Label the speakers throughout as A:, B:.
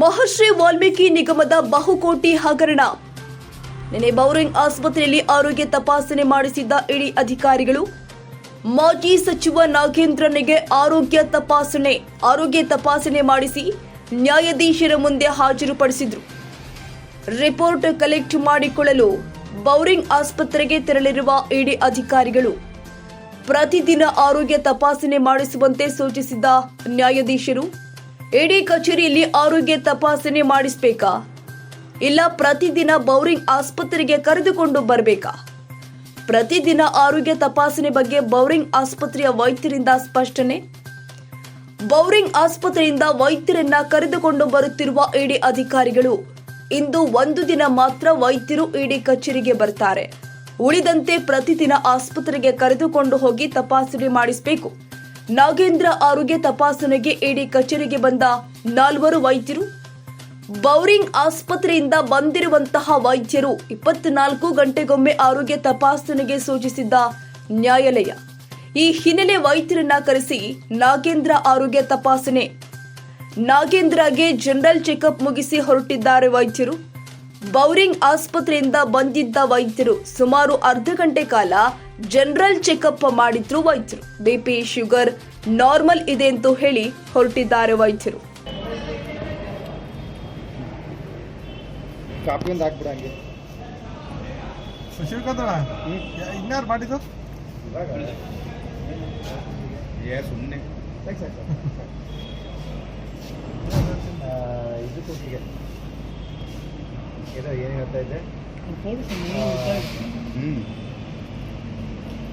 A: ಮಹರ್ಷಿ ವಾಲ್ಮೀಕಿ ನಿಗಮದ ಬಹುಕೋಟಿ ಹಗರಣ. ನಿನ್ನೆ ಬೌರಿಂಗ್ ಆಸ್ಪತ್ರೆಯಲ್ಲಿ ಆರೋಗ್ಯ ತಪಾಸಣೆ ಮಾಡಿಸಿದ್ದ ಇಡಿ ಅಧಿಕಾರಿಗಳು, ಮಾಜಿ ಸಚಿವ ನಾಗೇಂದ್ರನಿಗೆ ಆರೋಗ್ಯ ತಪಾಸಣೆ ಆರೋಗ್ಯ ತಪಾಸಣೆ ಮಾಡಿಸಿ ನ್ಯಾಯಾಧೀಶರ ಮುಂದೆ ಹಾಜರುಪಡಿಸಿದ್ರು. ರಿಪೋರ್ಟ್ ಕಲೆಕ್ಟ್ ಮಾಡಿಕೊಳ್ಳಲು ಬೌರಿಂಗ್ ಆಸ್ಪತ್ರೆಗೆ ತೆರಳಿರುವ ಇಡಿ ಅಧಿಕಾರಿಗಳು, ಪ್ರತಿದಿನ ಆರೋಗ್ಯ ತಪಾಸಣೆ ಮಾಡಿಸುವಂತೆ ಸೂಚಿಸಿದ್ದ ನ್ಯಾಯಾಧೀಶರು ಇಡಿ ಕಚೇರಿಯಲ್ಲಿ ಆರೋಗ್ಯ ತಪಾಸಣೆ ಮಾಡಿಸಬೇಕಾ? ಇಲ್ಲ ಪ್ರತಿದಿನ ಬೌರಿಂಗ್ ಆಸ್ಪತ್ರೆಗೆ ಕರೆದುಕೊಂಡು ಬರಬೇಕಾ? ಪ್ರತಿದಿನ ಆರೋಗ್ಯ ತಪಾಸಣೆ ಬಗ್ಗೆ ಬೌರಿಂಗ್ ಆಸ್ಪತ್ರೆಯ ವೈದ್ಯರಿಂದ ಸ್ಪಷ್ಟನೆ? ಬೌರಿಂಗ್ ಆಸ್ಪತ್ರೆಯಿಂದ ವೈದ್ಯರನ್ನ ಕರೆದುಕೊಂಡು ಬರುತ್ತಿರುವ ಇಡಿ ಅಧಿಕಾರಿಗಳು, ಇಂದು ಒಂದು ದಿನ ಮಾತ್ರ ವೈದ್ಯರು ಇಡಿ ಕಚೇರಿಗೆ ಬರ್ತಾರೆ. ಉಳಿದಂತೆ ಪ್ರತಿದಿನ ಆಸ್ಪತ್ರೆಗೆ ಕರೆದುಕೊಂಡು ಹೋಗಿ ತಪಾಸಣೆ ಮಾಡಿಸಬೇಕು. ನಾಗೇಂದ್ರ ಆರೋಗ್ಯ ತಪಾಸಣೆಗೆ ಇಡಿ ಕಚೇರಿಗೆ ಬಂದ ನಾಲ್ವರು ವೈದ್ಯರು. ಬೌರಿಂಗ್ ಆಸ್ಪತ್ರೆಯಿಂದ ಬಂದಿರುವಂತಹ ವೈದ್ಯರು ಇಪ್ಪತ್ನಾಲ್ಕು ಗಂಟೆಗೊಮ್ಮೆ ಆರೋಗ್ಯ ತಪಾಸಣೆಗೆ ಸೂಚಿಸಿದ್ದ ನ್ಯಾಯಾಲಯ. ಈ ಹಿನ್ನೆಲೆ ವೈದ್ಯರನ್ನ ಕರೆಸಿ ನಾಗೇಂದ್ರ ಆರೋಗ್ಯ ತಪಾಸಣೆ. ನಾಗೇಂದ್ರಗೆ ಜನರಲ್ ಚೆಕಪ್ ಮುಗಿಸಿ ಹೊರಟಿದ್ದಾರೆ ವೈದ್ಯರು. ಬೌರಿಂಗ್ ಆಸ್ಪತ್ರೆಯಿಂದ ಬಂದಿದ್ದ ವೈದ್ಯರು ಸುಮಾರು ಅರ್ಧ ಗಂಟೆ ಕಾಲ ಜನರಲ್ ಚೆಕಪ್ ಮಾಡಿದ್ರು ವೈದ್ಯರು. ಬಿಪಿ ಶುಗರ್ ನಾರ್ಮಲ್ ಇದೆ ಎಂದು ಹೇಳಿ ಹೊರಟಿದ್ದಾರೆ ವೈದ್ಯರು.
B: ಕಾಪಿ ಏನೋ ಏನು ಹೇಳ್ತಾ ಇದ್ದೆ ಹ್ಞೂ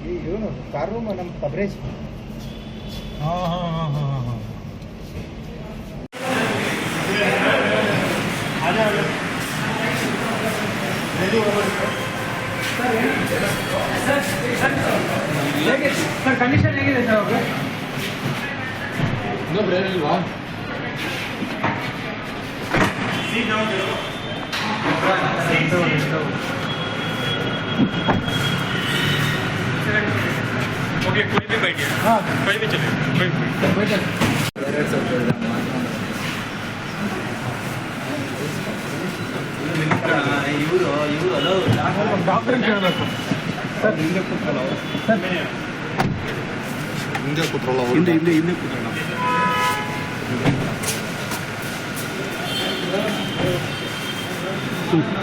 B: ಈ ಇವನು ಕಾರ್ ರೂಮ್ ನಮ್ಮ ಕಬ್ರೇಜ್
C: ಹಾಂ ಹಾಂ ಹಾಂ ಹಾಂ ಹಾಂ
D: ಸರ್ ಕಂಡೀಷನ್ ಹೇಗಿದೆ ಸರ್ ಅವ್ರಿಗೆ
E: ओके कोई भी बैठिए
C: हाँ
E: कोई भी चले कोई भी
B: ಇವರು ಇವರು ಅಲೋ
C: ಡಾಕ್ಟ್ರ್ ಕೇಳಬೇಕು
B: ಸರ್ ಹಿಂದೆ ಕೂತ್ಕೊಳ್ಳೋ ಹಿಂದೆ ಕೂತ್ಕೊಳ್ಳೋ ಹಿಂದೆ ಹಿಂದೆ ಹಿಂದೆ ಕೂತ್ಕೊಳ್ಳೋ
A: ಕ್ಷಣ